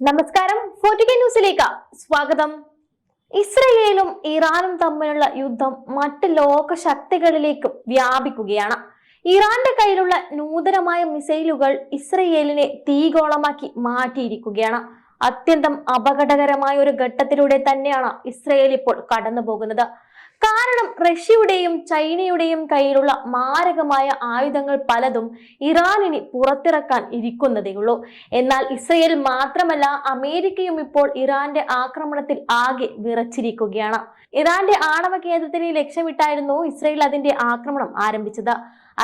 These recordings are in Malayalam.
നമസ്കാരം. ഫോർട്ടിക്ക ന്യൂസിലേക്ക് സ്വാഗതം. ഇസ്രയേലും ഇറാനും തമ്മിലുള്ള യുദ്ധം മറ്റ് ലോക ശക്തികളിലേക്കും വ്യാപിക്കുകയാണ്. ഇറാന്റെ കയ്യിലുള്ള നൂതനമായ മിസൈലുകൾ ഇസ്രയേലിനെ തീഗോളമാക്കി മാറ്റിയിരിക്കുകയാണ്. അത്യന്തം അപകടകരമായ ഒരു ഘട്ടത്തിലൂടെ തന്നെയാണ് ഇസ്രയേൽ ഇപ്പോൾ കടന്നു പോകുന്നത് കാരണം റഷ്യയുടെയും ചൈനയുടെയും കയ്യിലുള്ള മാരകമായ ആയുധങ്ങൾ പലതും ഇറാനിനി പുറത്തിറക്കാൻ ഇരിക്കുന്നതേയുള്ളൂ എന്നാൽ ഇസ്രയേൽ മാത്രമല്ല അമേരിക്കയും ഇപ്പോൾ ഇറാന്റെ ആക്രമണത്തിൽ ആകെ വിറച്ചിരിക്കുകയാണ്. ഇറാന്റെ ആണവ കേന്ദ്രത്തിനെ ലക്ഷ്യമിട്ടായിരുന്നു ഇസ്രയേൽ അതിന്റെ ആക്രമണം ആരംഭിച്ചത്.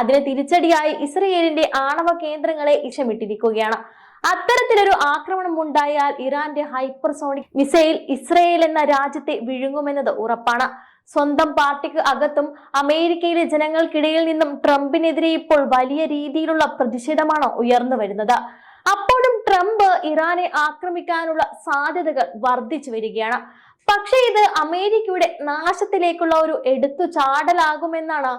അതിന് തിരിച്ചടിയായി ഇസ്രയേലിന്റെ ആണവ കേന്ദ്രങ്ങളെ ലക്ഷ്യമിട്ടിരിക്കുകയാണ്. അത്തരത്തിലൊരു ആക്രമണം ഉണ്ടായാൽ ഇറാന്റെ ഹൈപ്പർസോണിക് മിസൈൽ ഇസ്രയേൽ എന്ന രാജ്യത്തെ വിഴുങ്ങുമെന്നത് ഉറപ്പാണ്. സ്വന്തം പാർട്ടിക്ക് അകത്തും അമേരിക്കയിലെ ജനങ്ങൾക്കിടയിൽ നിന്നും ട്രംപിനെതിരെ ഇപ്പോൾ വലിയ രീതിയിലുള്ള പ്രതിഷേധമാണ് ഉയർന്നു വരുന്നത്. അപ്പോഴും ട്രംപ് ഇറാനെ ആക്രമിക്കാനുള്ള സാധ്യതകൾ വർദ്ധിച്ചു വരികയാണ്. പക്ഷേ ഇത് അമേരിക്കയുടെ നാശത്തിലേക്കുള്ള ഒരു എടുത്തു ചാടലാകുമെന്നാണ്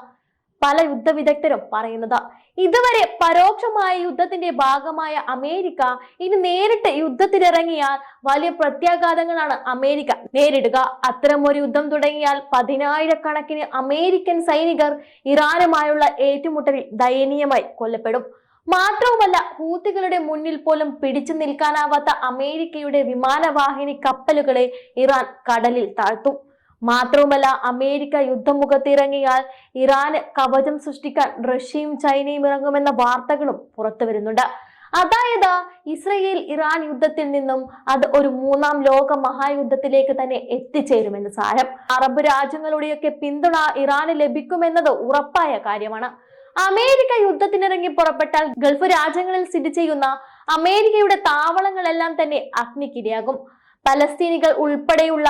പല യുദ്ധവിദഗ്ധരും പറയുന്നത്. ഇതുവരെ പരോക്ഷമായ യുദ്ധത്തിന്റെ ഭാഗമായ അമേരിക്ക ഇനി നേരിട്ട് യുദ്ധത്തിനിറങ്ങിയാൽ വലിയ പ്രത്യാഘാതങ്ങളാണ് അമേരിക്ക നേരിടുക. അത്തരം ഒരു യുദ്ധം തുടങ്ങിയാൽ പതിനായിരക്കണക്കിന് അമേരിക്കൻ സൈനികർ ഇറാനുമായുള്ള ഏറ്റുമുട്ടലിൽ ദയനീയമായി കൊല്ലപ്പെടും. മാത്രവുമല്ല ഹൂത്തികളുടെ മുന്നിൽ പോലും പിടിച്ചു നിൽക്കാനാവാത്ത അമേരിക്കയുടെ വിമാനവാഹിനി കപ്പലുകളെ ഇറാൻ കടലിൽ താഴ്ത്തും. മാത്രവുമല്ല അമേരിക്ക യുദ്ധമുഖത്തിറങ്ങിയാൽ ഇറാന് കവചം സൃഷ്ടിക്കാൻ റഷ്യയും ചൈനയും ഇറങ്ങുമെന്ന വാർത്തകളും പുറത്തു വരുന്നുണ്ട്. അതായത് ഇസ്രയേൽ ഇറാൻ യുദ്ധത്തിൽ നിന്നും അത് ഒരു മൂന്നാം ലോക മഹായുദ്ധത്തിലേക്ക് തന്നെ എത്തിച്ചേരുമെന്ന് സാരം. അറബ് രാജ്യങ്ങളുടെയൊക്കെ പിന്തുണ ഇറാന് ലഭിക്കുമെന്നത് ഉറപ്പായ കാര്യമാണ്. അമേരിക്ക യുദ്ധത്തിനിറങ്ങി പുറപ്പെട്ടാൽ ഗൾഫ് രാജ്യങ്ങളിൽ സ്ഥിതി ചെയ്യുന്ന അമേരിക്കയുടെ താവളങ്ങളെല്ലാം തന്നെ അഗ്നിക്കിരയാകും. പലസ്തീനികൾ ഉൾപ്പെടെയുള്ള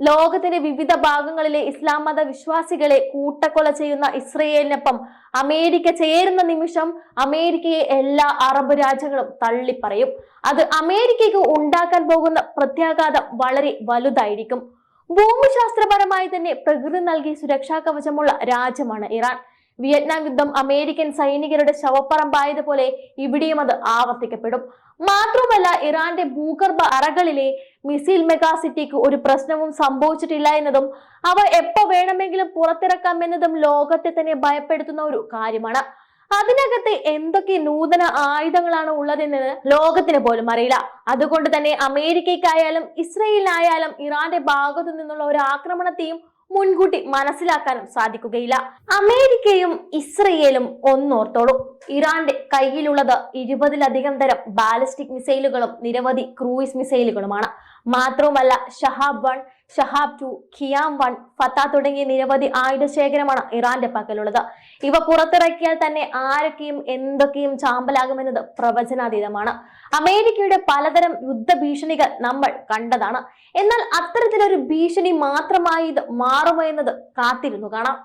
ലോകത്തിന്റെ വിവിധ ഭാഗങ്ങളിലെ ഇസ്ലാം മത വിശ്വാസികളെ കൂട്ടക്കൊല ചെയ്യുന്ന ഇസ്രയേലിനൊപ്പം അമേരിക്ക ചേരുന്ന നിമിഷം അമേരിക്കയെ എല്ലാ അറബ് രാജ്യങ്ങളും തള്ളിപ്പറയും. അത് അമേരിക്കയ്ക്ക് ഉണ്ടാക്കാൻ പോകുന്ന പ്രത്യാഘാതം വളരെ വലുതായിരിക്കും. ഭൂമിശാസ്ത്രപരമായി തന്നെ പ്രകൃതി നൽകി സുരക്ഷാ കവചമുള്ള രാജ്യമാണ് ഇറാൻ. വിയറ്റ്നാം യുദ്ധം അമേരിക്കൻ സൈനികരുടെ ശവപ്പറമ്പായതുപോലെ ഇവിടെയും അത് ആവർത്തിക്കപ്പെടും. മാത്രമല്ല ഇറാന്റെ ഭൂഗർഭ അറകളിലെ മിസൈൽ മെഗാസിറ്റിക്ക് ഒരു പ്രശ്നവും സംഭവിച്ചിട്ടില്ല എന്നതും അവ എപ്പോ വേണമെങ്കിലും പുറത്തിറക്കാം എന്നതും ലോകത്തെ തന്നെ ഭയപ്പെടുത്തുന്ന ഒരു കാര്യമാണ്. അതിനകത്ത് എന്തൊക്കെ നൂതന ആയുധങ്ങളാണ് ഉള്ളതെന്ന് ലോകത്തിന് പോലും അറിയില്ല. അതുകൊണ്ട് തന്നെ അമേരിക്കയ്ക്കായാലും ഇസ്രയേലിനായാലും ഇറാന്റെ ഭാഗത്തു നിന്നുള്ള ഒരു ആക്രമണത്തെയും മുൻകൂട്ടി മനസ്സിലാക്കാനും സാധിക്കുകയില്ല. അമേരിക്കയും ഇസ്രയേലും ഒന്നോർത്തോളൂ. ഇറാന്റെ കയ്യിലുള്ളത് ഇരുപതിലധികം തരം ബാലിസ്റ്റിക് മിസൈലുകളും നിരവധി ക്രൂയിസ് മിസൈലുകളുമാണ്. മാത്രവുമല്ല Shahab one Shahab two Qiam one Fateh തുടങ്ങിയ നിരവധി ആയുധ ശേഖരമാണ് ഇറാന്റെ പക്കലുള്ളത്. ഇവ പുറത്തിറക്കിയാൽ തന്നെ ആരൊക്കെയും എന്തൊക്കെയും ചാമ്പലാകുമെന്നത് പ്രവചനാതീതമാണ്. അമേരിക്കയുടെ പലതരം യുദ്ധ ഭീഷണികൾ നമ്മൾ കണ്ടതാണ്. എന്നാൽ അത്തരത്തിലൊരു ഭീഷണി മാത്രമായി ഇത് മാറുമോ എന്നത് കാത്തിരുന്നു കാണാം.